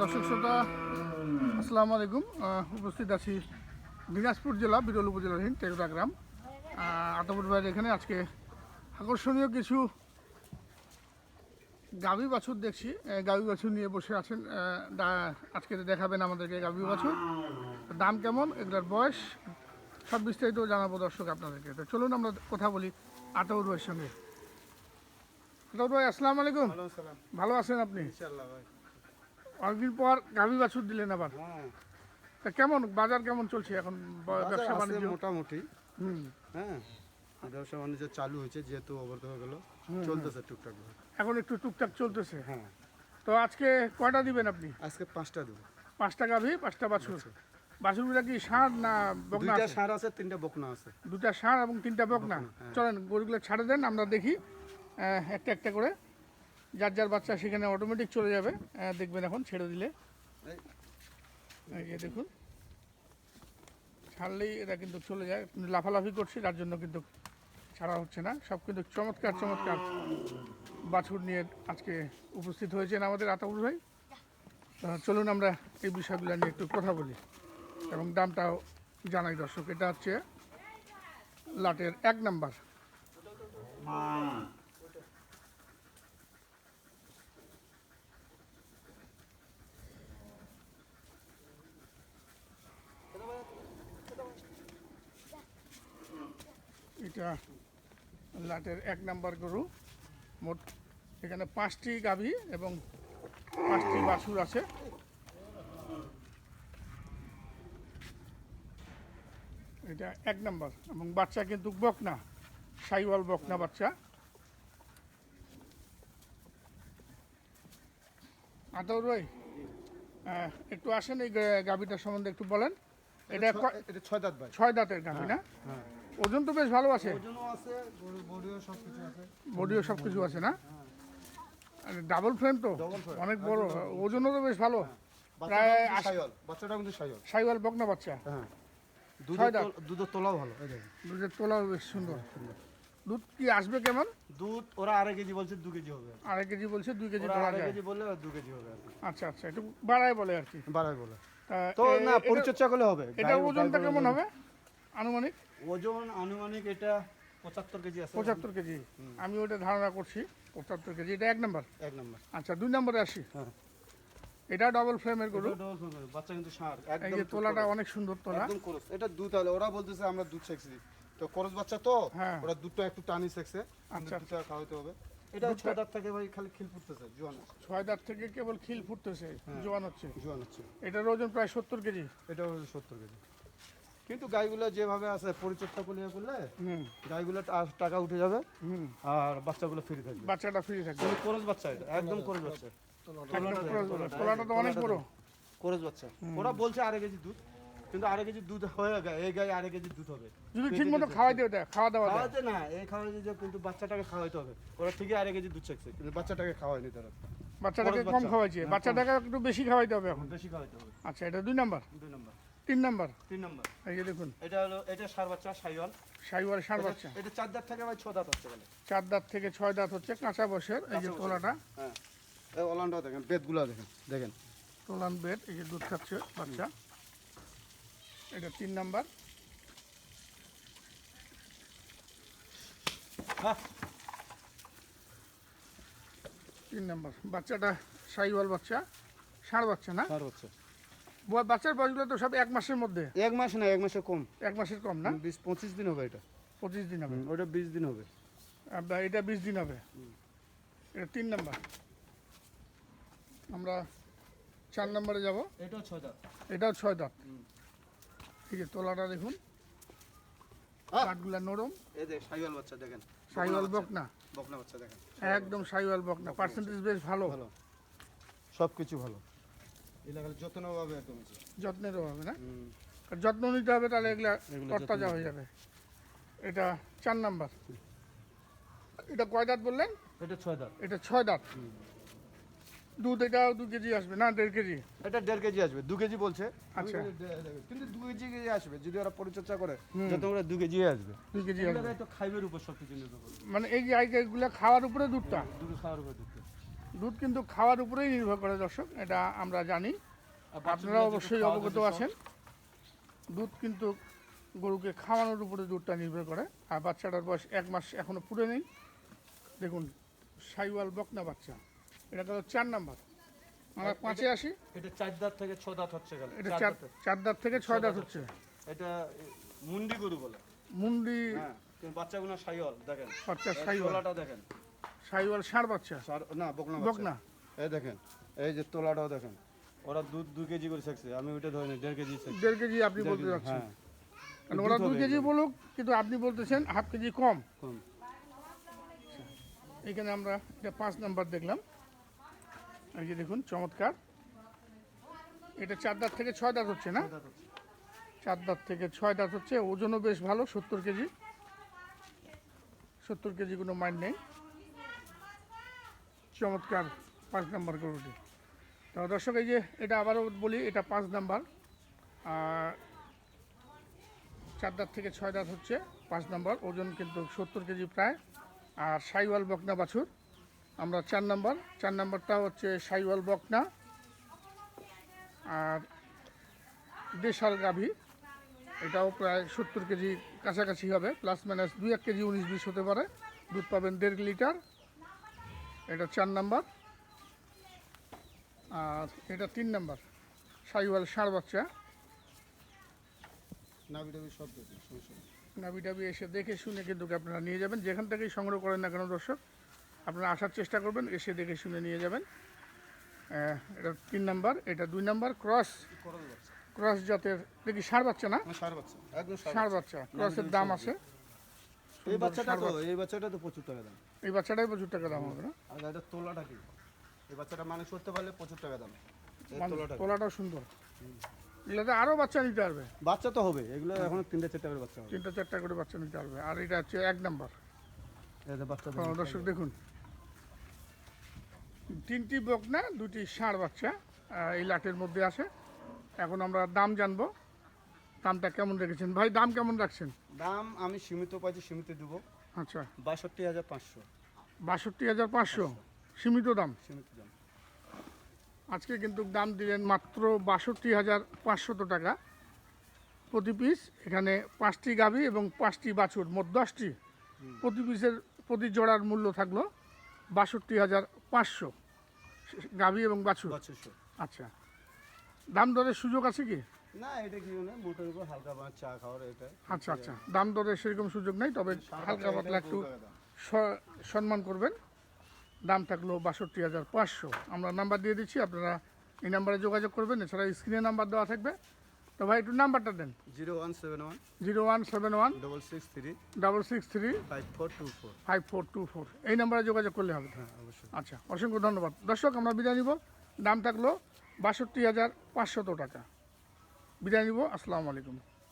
দর্শক শ্রোতা, আসসালামু আলাইকুম। উপস্থিত আছি দিনাজপুর জেলা বিরল উপজেলাধীন টেকরা গ্রাম আতাপুর ভাইয়ের এখানে আজকে আকর্ষণীয় কিছু গাভী বাছুর দেখছি। গাভী বাছুর নিয়ে বসে আছেন আজকে দেখাবেন আমাদেরকে গাভী বাছুর। দাম কেমন? এগুলোর বয়স? সব বিস্তারিত জানাব দর্শক আপনাদেরকে। তো চলুন আমরা কথা বলি আতাউর ভাইয়ের সঙ্গে। আতাউর ভাই আসসালামু আলাইকুম। ভালো আছেন আপনি? অনেকদিন পর গাভী বাছুর দিলেন আবার। হ্যাঁ। তা কেমন বাজার কেমন চলছে এখন? ব্যবসা বাণিজ্য? মোটামুটি। হুম। হ্যাঁ। ব্যবসা বাণিজ্য চালু হয়েছে যেহেতু অবরোধ হয়ে গেল। চলতেছে টুকটাক এখন একটু টুকটাক চলতেছে। হ্যাঁ। তো আজকে কয়টা দিবেন আপনি? আজকে পাঁচটা দেবো। পাঁচটা গাভী পাঁচটা বাছুর। বাছুরগুলা কি ষাঁড় না বকনা দুইটা আছে? আছে তিনটা বকনা আছে। দুটা ষাঁড় এবং তিনটা বকনা হ্যাঁ। চলেন গরুগুলো ছাড়ে দেন আমরা দেখি। একটা একটা করে। যার যার বাচ্চা সেখানে অটোমেটিক চলে যাবে। দেখবেন এখন, ছেড়ে দিলে। দেখুন। ছাড়লেই এটা কিন্তু চলে যায়। লাফালাফি করছে যার জন্য কিন্তু ছাড়া হচ্ছে না। সব কিন্তু চমৎকার চমৎকার বাছুর নিয়ে আজকে উপস্থিত হয়েছেন আমাদের আতাউর ভাই। চলুন আমরা এই বিষয়গুলো নিয়ে একটু কথা বলি এবং দামটাও জানাই দর্শক। এটা হচ্ছে লাটের এক নাম্বার। এটা লাটের এক নাম্বার গরু। মোট এখানে পাঁচটি গাভী এবং পাঁচটি বাছুর আছে। এটা এক নাম্বার এবং বাচ্চা কিন্তু বকনা সাইওয়াল বকনা বাচ্চা। আতাউর ভাই একটু আসেন এই গাভীটার সম্বন্ধে একটু বলেন। এটা এটা ছয় দাঁত ছয় দাঁতের গাভী না? হ্যাঁ। ওজন তো বেশ ভালো আছে ওজনও আছে বডিও সব কিছু আছে। বডিও সব কিছু আছে না? ডাবল ফ্রেম তো অনেক বড়। ওজনও তো বেশ ভালো। প্রায় বাচ্চাটা কিন্তু সাইওয়াল। সাইওয়াল বকনা বাচ্চা। হ্যাঁ। দুধের তোলাও ভালো দুধের তোলাও বেশ সুন্দর। দুধ কি আসবে কেমন? দুধ ওরা আড়াই কেজি বলছে দু কেজি হবে। আড়াই কেজি বলছে দুই কেজি আড়াই কেজি বললে দু কেজি হবে আচ্ছা আচ্ছা একটু বাড়ায় বলে আর কি। বাড়াই বলে। তো না পরিচর্যা করলে হবে। এটা ওজনটা কেমন হবে? আনুমানিক? ওজন আনুমানিক এটা পঁচাত্তর কেজি আছে। পঁচাত্তর কেজি। আমি ওটা ধারণা করছি পঁচাত্তর কেজি। এটা এক নাম্বার? এক নম্বর। আচ্ছা দুই নম্বরে আসি। হ্যাঁ। এটা ডবল ফ্রেমের গরু? বাচ্চা কিন্তু ষাঁড় এই একদম তোলাটা অনেক সুন্দর তোলা। একদম করস এটা দুধ হলে ওরা বলতেছে আমরা দুধ শেখছি তো করস বাচ্চা তো? হ্যাঁ। ওরা দুধটা একটু টানি শেখছে আচ্ছা। দুধটা খাওয়াতে হবে। এটা ছয় দাঁত থেকে ভাই খালি খিল ফুটতেছে জোয়ান। ছয় দাঁত থেকে কেবল খিল ফুটতেছে জোয়ান হচ্ছে। জোয়ান হচ্ছে। এটার ওজন প্রায় সত্তর কেজি। এটা হলো সত্তর কেজি। কিন্তু গাইগুলো যেভাবে আছে পরিচর্যা করলে করলে গাইগুলো টাকা উঠে যাবে আর বাচ্চাগুলো ফ্রি থাকবে। বাচ্চাটা ফ্রি থাকবে। করস বাচ্চা এটা একদম করস বাচ্চা। তোলাটা তো অনেক বড়। করস বাচ্চা। ওরা বলছে আড়াই কেজি দুধ কিন্তু আড়াই কেজি দুধ হয়ে গেছে এই গায়ে আড়াই কেজি দুধ হবে। যদি ঠিক মতো খাওয়াই দেয় খাওয়া দাওয়া খাওয়াতে না এই খাওয়াতে যে কিন্তু বাচ্চাটাকে খাওয়াইতে হবে। ওরা ঠিকই আড়াই কেজি দুধ চাইছে কিন্তু বাচ্চাটাকে খাওয়ায়নি তারা। বাচ্চাটাকে কম খাওয়াইছে। হ্যাঁ, বাচ্চাটাকে একটু বেশি খাওয়াইতে হবে এখন। বেশি খাওয়াইতে হবে। আচ্ছা এটা দুই নাম্বার? দুই নম্বর। তিন নাম্বার। তিন নম্বর। এই যে দেখুন। এটা হলো এটা সার বাচ্চা সাইওয়াল। সাইওয়াল ষাঁড় বাচ্চা। এটা চার দাঁত থেকে ভাই ছ দাঁত হচ্ছে বলে। চার দাঁত থেকে ছয় দাঁত হচ্ছে কাঁচা বসের এই যে তোলাটা। হ্যাঁ। এই ওলানটাও দেখেন বেদগুলো দেখেন দেখেন। তোলান বেড এই যে দুধ খাচ্ছে বাচ্চা। এটা তিন নাম্বার। হ্যাঁ। তিন নাম্বার। বাচ্চাটা সাইওয়াল বাচ্চা ষাঁড় বাচ্চা না? সার বাচ্চা। বাচ্চার বয়সগুলো তো সব এক মাসের মধ্যে। এক মাস না এক মাসে কম। এক মাসের কম না? বিশ পঁচিশ দিন হবে এটা। পঁচিশ দিন হবে। ওটা বিশ দিন হবে। এটা বিশ দিন হবে। এটা তিন নাম্বার। আমরা চার নম্বরে যাব। এটাও ছয় দাঁত। এটাও ছয় দাঁত। ঠিক আছে তোলাটা দেখুন। কাঠগুলা নরম। এই দেখ সাইওয়াল বাচ্চা দেখেন। সাইওয়াল বকনা বকনা। বাচ্চা। দেখেন। একদম সাইওয়াল বকনা। পার্সেন্টেজ বেশ ভালো। ভালো। সব কিছু ভালো। আছে। যত্নেরও হবে না? যত্ন নিতে হবে তাহলে এগুলা এগুলো তরতাজা হয়ে যাবে। এটা চার নাম্বার। এটা কয় দাঁত বললেন? এটা ছয় দাঁত। এটা ছয় দাঁত। দুধ এটাও দু কেজি আসবে না? দেড় কেজি? এটা দেড় কেজি আসবে দু কেজি বলছে। আচ্ছা। দে- দে- কিন্তু দু কেজি কেজি আসবে যদি ওরা পরিচর্যা করে যত করে দু কেজি আসবে। দুই কেজি আসবে। তো খাইবের উপর সব কিছু মানে এই যে আইগুলা খাওয়ার উপরে দুধটা? দুটো খাওয়ার উপর দুধ দুধ কিন্তু খাওয়ার উপরেই নির্ভর করে দর্শক এটা আমরা জানি। আপনারা অবশ্যই অবগত আছেন। দুধ কিন্তু গরুকে খাওয়ানোর উপরে দুধটা নির্ভর করে। আর বাচ্চাটার বয়স এক মাস এখনও পুরে নেই। দেখুন সাইওয়াল বকনা বাচ্চা। এটা গেল চার নাম্বার। আমরা পাঁচে আসি। এটা চার দাঁত থেকে ছ দাঁত হচ্ছে গেল। এটা চার চার দাঁত। থেকে ছয় দাঁত হচ্ছে। এটা মুন্ডি গরু বলে। মুন্ডি হ্যাঁ বাচ্চাগুলো সাইওয়াল দেখেন। বাচ্চা এই সাইওয়াল। তোলাটা দেখেন। সাইওয়াল ষাঁড় বাচ্চা। না বকনা বকনা। এই দেখেন এই যে তোলাটাও দেখেন। ওরা দুধ দু কেজি করে শেখছে আমি ওইটা ধরিনি দেড় কেজি দেড় কেজি আপনি বলতে যাচ্ছেন। হ্যাঁ। কারণ ওরা হবে কেজি বলুক কিন্তু আপনি বলতেছেন হাফ কেজি কম। কম। এখানে আমরা এটা পাঁচ নাম্বার দেখলাম। এই যে দেখুন চমৎকার। এটা চার দাঁত থেকে ছয় দাঁত হচ্ছে না? চার দাঁত থেকে ছয় দাঁত হচ্ছে ওজনও বেশ ভালো সত্তর কেজি। সত্তর কেজি কোনো মাইন্ড নেই। চমৎকার পাঁচ নাম্বার গরুটি। তো দর্শক, এই যে এটা আবারও বলি, এটা পাঁচ নাম্বার। চার দাঁত থেকে ছয় দাঁত হচ্ছে পাঁচ নাম্বার, ওজন কিন্তু সত্তর কেজি প্রায়। আর সাইওয়াল বকনা বাছুর, আমরা চার নাম্বার। চার নাম্বারটা হচ্ছে সাইওয়াল বকনা। আর দেশাল গাভী, এটাও প্রায় সত্তর কেজি কাছাকাছি হবে, প্লাস মাইনাস দুই এক কেজি উনিশ বিশ হতে পারে। দুধ পাবেন দেড় লিটার। এটা চার নাম্বার। আর এটা তিন নাম্বার। সাইওয়াল ষাঁড় বাচ্চা। নাবি সব টাবি এসে দেখে শুনে কিন্তু আপনারা নিয়ে যাবেন। যেখান থেকেই সংগ্রহ করেন না কেন দর্শক আপনারা আসার চেষ্টা করবেন এসে দেখে শুনে নিয়ে যাবেন। এটা তিন নাম্বার এটা দুই নাম্বার। ক্রস ক্রস জাতের দেখি ষাঁড় বাচ্চা না? না সার বাচ্চা। ষাঁড় ষাঁড় বাচ্চা। ক্রসের দাম আছে। এই বাচ্চাটা তো এই বাচ্চাটা তো প্রচুর টাকা দাম। এই বাচ্চাটাই প্রচুর টাকা দাম হবে না? আর এটা তোলাটা কি? এই বাচ্চাটা মানুষ করতে পারলে প্রচুর টাকা দাম। তোলাটা তোলাটাও সুন্দর। এগুলোতে আরও বাচ্চা নিতে পারবে? বাচ্চা তো হবে এগুলো এখন তিনটে চারটে করে বাচ্চা হবে। তিনটা চারটা করে বাচ্চা নিতে পারবে। আর এটা হচ্ছে এক নাম্বার। বাচ্চা দর্শক দেখুন। তিনটি বকনা দুটি ষাঁড় বাচ্চা এই লাটের মধ্যে আছে। এখন আমরা দাম জানব। দামটা কেমন রেখেছেন? ভাই দাম কেমন রাখছেন? দাম আমি সীমিত পাইছি সীমিত দেবো। আচ্ছা। বাষট্টি হাজার পাঁচশো। বাষট্টি হাজার পাঁচশো। সীমিত দাম? সীমিত দাম। আজকে কিন্তু দাম দিলেন মাত্র বাষট্টি হাজার পাঁচশত টাকা প্রতি পিস এখানে পাঁচটি গাভী এবং পাঁচটি বাছুর মোট দশটি। প্রতি পিসের প্রতি জোড়ার মূল্য থাকল বাষট্টি হাজার পাঁচশো। গাভী এবং বাছুর? আচ্ছা। দাম দরের সুযোগ আছে কি? না এটা কি মোটের উপর হালকা বানা চা খাওয়ার এটা। আচ্ছা আচ্ছা। দাম দরের সেরকম সুযোগ নেই তবে হালকা পাতলা একটু সম্মান করবেন। দাম থাকল বাষট্টি হাজার পাঁচশো। আমরা নাম্বার দিয়ে দিচ্ছি আপনারা এই নাম্বারে যোগাযোগ করবেন। এছাড়া স্ক্রিনে নাম্বার দেওয়া থাকবে। তো ভাই একটু নাম্বারটা দেন। Zero one seven one zero one seven one double six three double six three five four two four. Five four two four. এই নাম্বারে যোগাযোগ করলে হবে। হ্যাঁ অবশ্যই। আচ্ছা অসংখ্য ধন্যবাদ। দর্শক আমরা বিদায় নিব। দাম থাকল বাষট্টি হাজার পাঁচশত টাকা। বিদায় নিব। আসসালামু আলাইকুম।